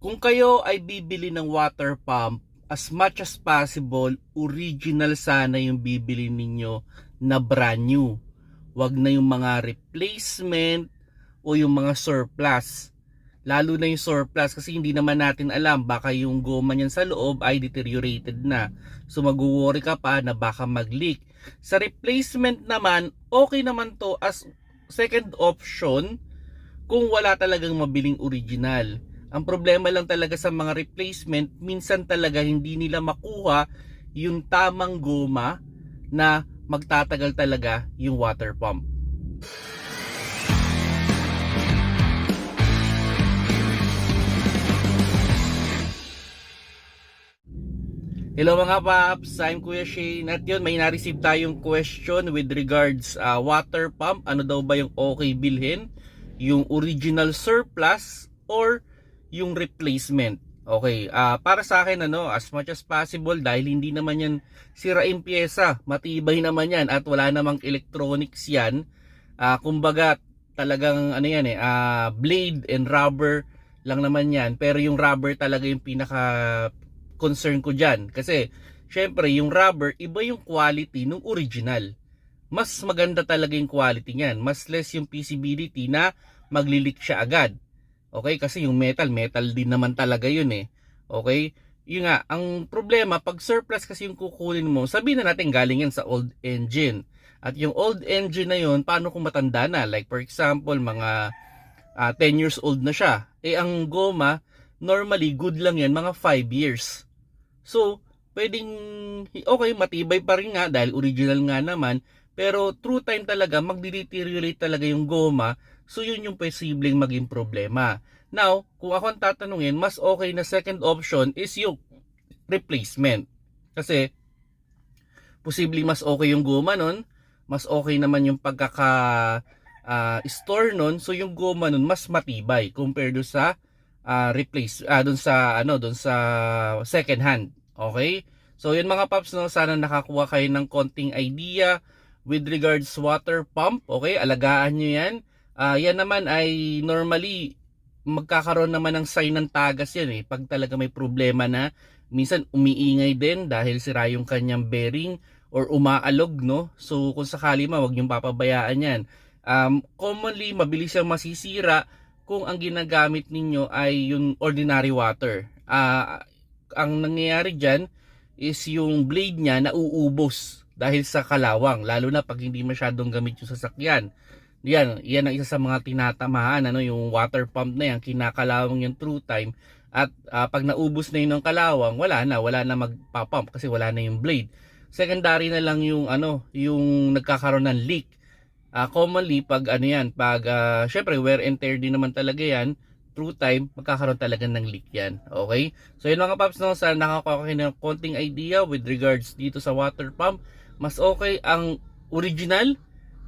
Kung kayo ay bibili ng water pump, as much as possible, original sana yung bibili ninyo na brand new. Huwag na yung mga replacement o yung mga surplus. Lalo na yung surplus kasi hindi naman natin alam baka yung goma niyan sa loob ay deteriorated na. So mag-worry ka pa na baka mag-leak. Sa replacement naman, okay naman to as second option kung wala talagang mabiling original. Ang problema lang talaga sa mga replacement, minsan talaga hindi nila makuha yung tamang goma na magtatagal talaga yung water pump. Hello mga paps, I'm Kuya Shane at yun may na-receive tayong question with regards uh, water pump. Ano daw ba yung okay bilhin? Yung original surplus or yung replacement? Okay, ah, para sa akin ano, as much as possible dahil hindi naman yan sirain pyesa, matibay naman yan at wala namang electronics yan. Ah, kumbaga talagang ano yan eh, ah, blade and rubber lang naman yan. Pero yung rubber talaga yung pinaka concern ko dyan. Kasi, syempre, yung rubber, iba yung quality ng original. Mas maganda talaga yung quality niyan. Mas less yung feasibility na maglilik siya agad. Okay? Kasi yung metal, metal din naman talaga yun eh. Okay? Yun nga, ang problema, pag surplus kasi yung kukunin mo, sabihin na natin galing yan sa old engine. At yung old engine na yun, paano kung matanda na? Like for example, mga ah, 10 years old na siya. Eh ang goma, normally good lang yan, mga 5 years. So, pwedeng, okay, matibay pa rin nga dahil original nga naman, pero true time talaga, magde-deteriorate talaga yung goma, so yun yung posibleng maging problema. Now, kung ako ang tatanungin, mas okay na second option is yung replacement. Kasi, posibleng mas okay yung goma nun, mas okay naman yung pagkaka ah, store nun, so yung goma nun mas matibay compared do sa ah, replace ah doon sa ano doon sa second hand. Okay? So yun mga paps no sana nakakuha kayo ng konting idea with regards water pump okay? Alagaan nyo yan. Ah, yan naman ay normally magkakaroon naman ng sign ng tagas yan eh. Pag talaga may problema na minsan umiingay din dahil sira yung kanyang bearing or umaalog no? So kung sakali ma wag niyong papabayaan yan. Um, commonly mabilis siyang masisira kung ang ginagamit ninyo ay yung ordinary water. Ah, ang nangyayari dyan is yung blade niya nauubos dahil sa kalawang, lalo na pag hindi masyadong gamit yung sasakyan. Yan, yan ang isa sa mga tinatamaan, ano, yung water pump na yan, kinakalawang yung true time. At ah, pag naubos na yun ng kalawang, wala na, wala na magpapump kasi wala na yung blade. Secondary na lang yung ano, yung nagkakaroon ng leak. Ah, commonly pag ano yan, pag ah, syempre wear and tear din naman talaga yan, through time, magkakaroon talaga ng leak yan. Okay? So yun mga paps, no, sana nakakuha kayo ng konting idea with regards dito sa water pump. Mas okay ang original,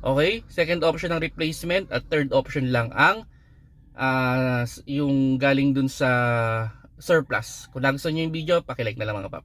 okay? Second option ang replacement at third option lang ang ah, yung galing dun sa surplus. Kung nagustuhan nyo yung video, pakilike na lang mga paps.